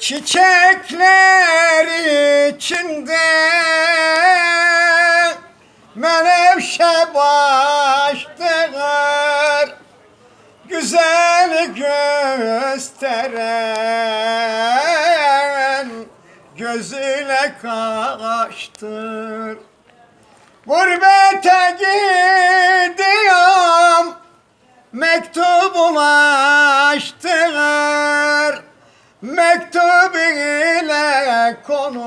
Çiçekler içinde. Menevşe baştır Güzel gösteren Gözüyle kaçtır. Gurbete gidiyorum Mektubum ile konu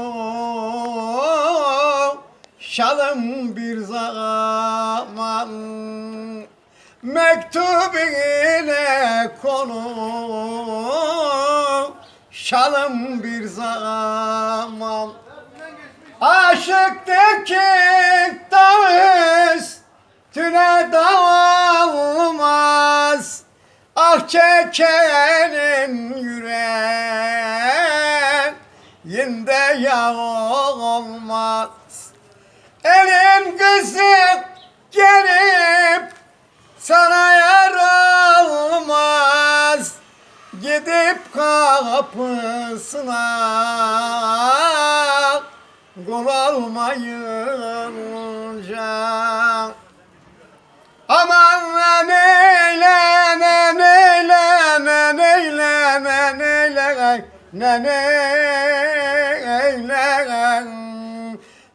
Şalım bir zaman. Mektup ile konu Şalım bir zaman. Aşıktaki dağız Tüne dağılmaz. Ah çekenin yüreğinde yağ olmaz. Elin kızı gelip sana yar olmaz Gidip kapısına Kul olmayınca neyle ne neyle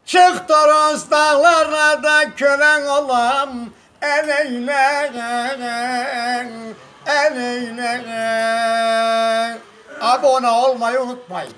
Çık Toros dağlarına da kölen olam. El eyle El eyle Abone olmayı unutmayın.